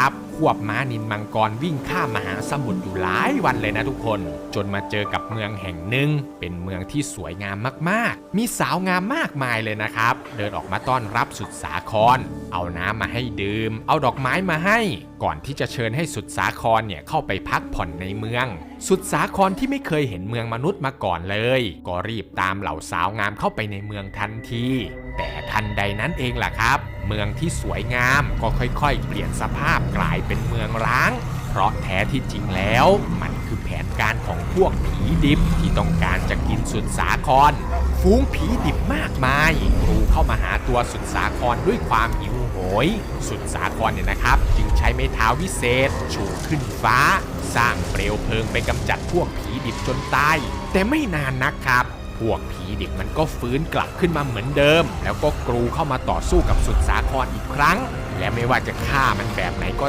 ครับควบม้านินมังกรวิ่งข้ามมหาสมุทรอยู่หลายวันเลยนะทุกคน จนมาเจอกับเมืองแห่งหนึ่ง เป็นเมืองที่สวยงามมากๆ มีสาวงามมากมายเลยนะครับ เดินออกมาต้อนรับสุดสาคร เอาน้ำมาให้ดื่ม เอาดอกไม้มาให้ ก่อนที่จะเชิญให้สุดสาครเนี่ยเข้าไปพักผ่อนในเมือง สุดสาครที่ไม่เคยเห็นเมืองมนุษย์มาก่อนเลย ก็รีบตามเหล่าสาวงามเข้าไปในเมืองทันที แต่ ทันใดนั้นเองล่ะครับ เมืองที่สวยงามก็ค่อยๆ เปลี่ยนสภาพกลายเป็นเมืองร้าง เพราะแท้ที่จริงแล้วมันคือแผนการของพวกผีดิบที่ต้องการจะกินสุดสาครฝูงผีดิบมากมายกรูเข้ามาหาตัวสุดสาครด้วยความหิวโหย สุดสาครเนี่ยนะครับ จึงใช้ไม้เท้าวิเศษชูขึ้นฟ้า สร้างเปลวเพลิงไปกำจัดพวกผีดิบจนตายแต่ไม่นานนะครับ พวกผีดิบมันก็ฟื้นกลับขึ้นมาเหมือนเดิม แล้วก็กรูเข้ามาต่อสู้กับสุดสาครอีกครั้ง และไม่ว่าจะฆ่ามันแบบไหนก็